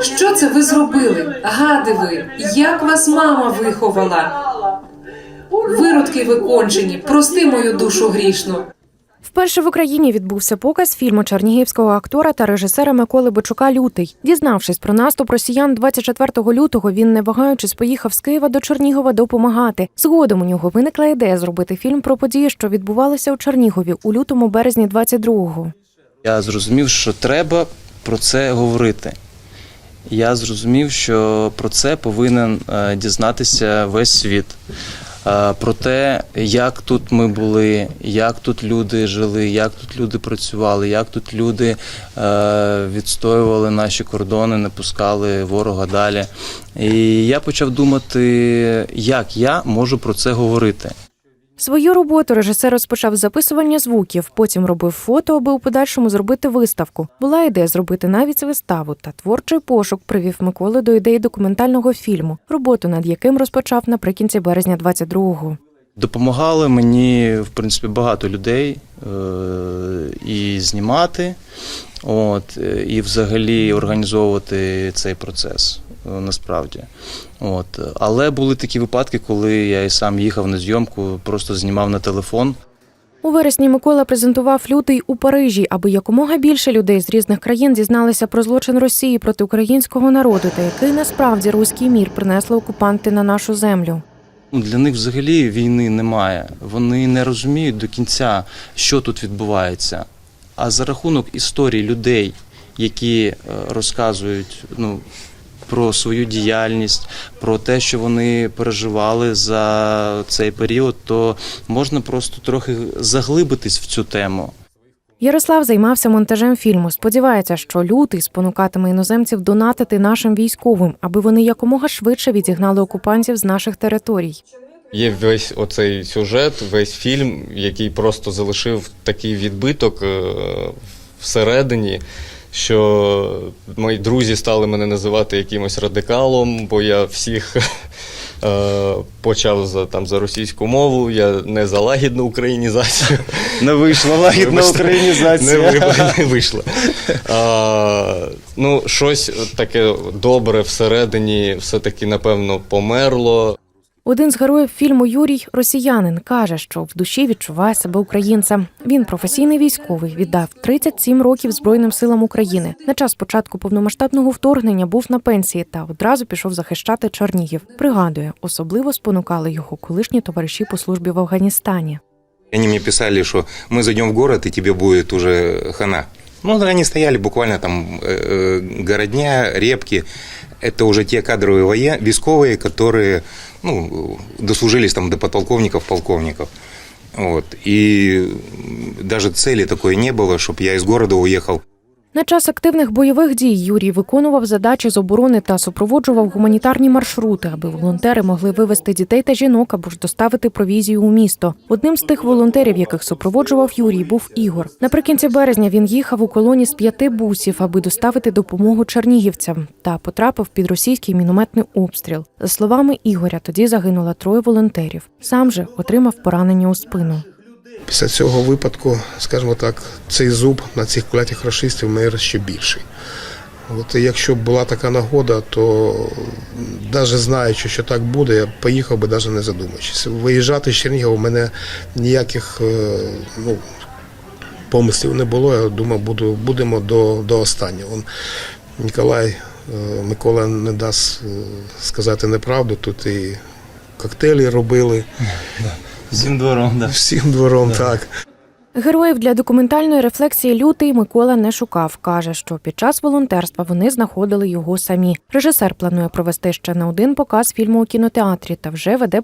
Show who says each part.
Speaker 1: Що це ви зробили? Гади ви, як вас мама виховала? Виродки викончені, прости мою душу грішну.
Speaker 2: Вперше в Україні відбувся показ фільму чернігівського актора та режисера Миколи Бочука Лютий. Дізнавшись про наступ росіян 24 лютого, він не вагаючись поїхав з Києва до Чернігова допомагати. Згодом у нього виникла ідея зробити фільм про події, що відбувалися у Чернігові у лютому березні 22-го.
Speaker 3: Я зрозумів, що треба про це говорити. Я зрозумів, що про це повинен е, дізнатися весь світ. Е, Про те, як тут ми були, як тут люди жили, як тут люди працювали, як тут люди е, відстоювали наші кордони, не пускали ворога далі. І я почав думати, як я можу про це говорити.
Speaker 2: Свою роботу режисер розпочав записування звуків, потім робив фото, аби у подальшому зробити виставку. Була ідея зробити навіть виставу, та творчий пошук привів Миколи до ідеї документального фільму, роботу над яким розпочав наприкінці березня 22-го.
Speaker 3: Допомагали мені, в принципі, багато людей е, і знімати, от, е, і взагалі організовувати цей процес насправді. От. Але були такі випадки, коли я і сам їхав на зйомку, просто знімав на телефон.
Speaker 2: У вересні Микола презентував лютий у Парижі, аби якомога більше людей з різних країн дізналися про злочин Росії проти українського народу та який насправді руський мір принесли окупанти на нашу землю.
Speaker 3: Ну, Для них взагалі війни немає. Вони не розуміють до кінця, що тут відбувається. А за рахунок історій людей, які е, розказують ну, про свою діяльність, про те, що вони переживали за цей період, то можна просто трохи заглибитись в цю тему.
Speaker 2: Ярослав займався монтажем фільму. Сподівається, що лютий спонукатиме іноземців донатити нашим військовим, аби вони якомога швидше відігнали окупантів з наших територій.
Speaker 4: Є весь оцей сюжет, весь фільм, який просто залишив такий відбиток е, всередині, що мої друзі стали мене називати якимось радикалом, бо я всіх е, почав за, там, за російську мову, я не за лагідну українізацію.
Speaker 3: Не вийшла лагідна
Speaker 4: Вибачте,
Speaker 3: українізація.
Speaker 4: Не, не вийшло. А, ну, щось таке добре всередині все-таки, напевно, померло.
Speaker 2: Один з героїв фільму Юрій росіянин каже, що в душі відчуває себе українцем. Він професійний військовий, віддав 37 років Збройним силам України. На час початку повномасштабного вторгнення був на пенсії та одразу пішов захищати Чернігів. Пригадує, особливо спонукали його колишні товариші по службі в Афганістані.
Speaker 5: Они мне писали, что мы зайдем в город, и тебе будет уже хана. Ну, да, они стояли буквально там э, э, городня, репки. Это уже те кадровые воен... військовые, которые ну, дослужились там до подполковников, полковников. Вот. И даже цели такой не было, чтобы я из города уехал.
Speaker 2: на час активних бойових дій Юрій виконував задачі з оборони та супроводжував гуманітарні маршрути, аби волонтери могли вивезти дітей та жінок або ж доставити провізію у місто. Одним з тих волонтерів, яких супроводжував Юрій, був Ігор. Наприкінці березня він їхав у колоні з п'яти бусів, аби доставити допомогу чернігівцям, та потрапив під російський мінометний обстріл. За словами Ігоря, тоді загинуло троє волонтерів. Сам же отримав поранення у спину.
Speaker 6: Після цього випадку, скажімо так, цей зуб на цих клятих рашистів має ще більший. От якщо б була така нагода, то навіть знаючи, що так буде, я поїхав би навіть не задумуючись. Виїжджати з Чернігова у мене ніяких е, ну, помислів не було. Я думав, буду, будемо до, до останнього. Он, Ніколай е, Микола не дасть е, сказати неправду. Тут і коктейлі робили
Speaker 3: Всім двором, да.
Speaker 6: всім двором, так.
Speaker 2: Героїв для документальної рефлексії лютий Микола не шукав. каже, що під час волонтерства вони знаходили його самі. Режисер планує провести ще не один показ фільму у кінотеатрі та вже веде